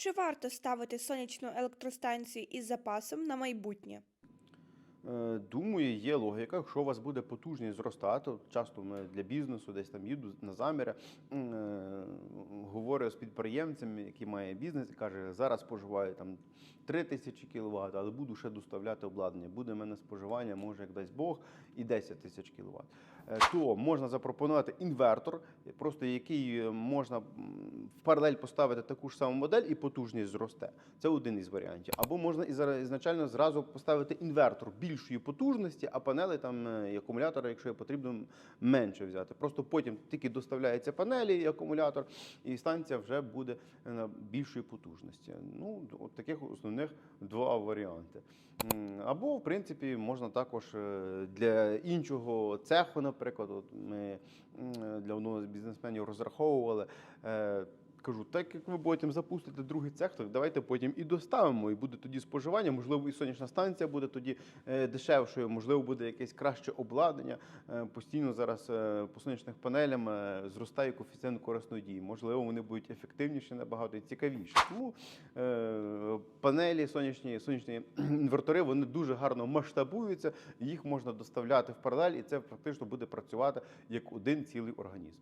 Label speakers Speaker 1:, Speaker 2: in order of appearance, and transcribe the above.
Speaker 1: Чи варто ставити сонячну електростанцію із запасом на майбутнє?
Speaker 2: Е, Думаю, є логіка. Якщо у вас буде потужність зростати, часто ми для бізнесу десь там їду на заміри, е, говорю з підприємцями, які має бізнес, і каже, зараз споживаю там 3 тисячі кВт, але буду ще доставляти обладнання. Буде в мене споживання, може, як дасть Бог, і 10 тисяч кВт. То можна запропонувати інвертор, просто який е, можна в паралель поставити таку ж саму модель і потужність зросте. Це один із варіантів. Або можна і ізначально зразу поставити інвертор більшої потужності, а панели там е, і акумулятори, якщо є потрібно, менше взяти. Просто потім тільки доставляються панелі і акумулятор, і станція вже буде е, на більшої потужності. Ну, от таких основних два варіанти. Або, в принципі, можна також е, для іншого цеху, наприклад, от ми для одного з бізнесменів розраховували. Кажу, так як ви потім запустите другий цех, то давайте потім і доставимо, і буде тоді споживання. Можливо, і сонячна станція буде тоді е, дешевшою, можливо, буде якесь краще обладнання. Е, Постійно зараз е, по сонячних панелям зростає коефіцієнт корисної дії. Можливо, вони будуть ефективніші набагато і цікавіші. Тому панелі, сонячні, сонячні інвертори, вони дуже гарно масштабуються, їх можна доставляти в паралель, і це фактично буде працювати як один цілий організм.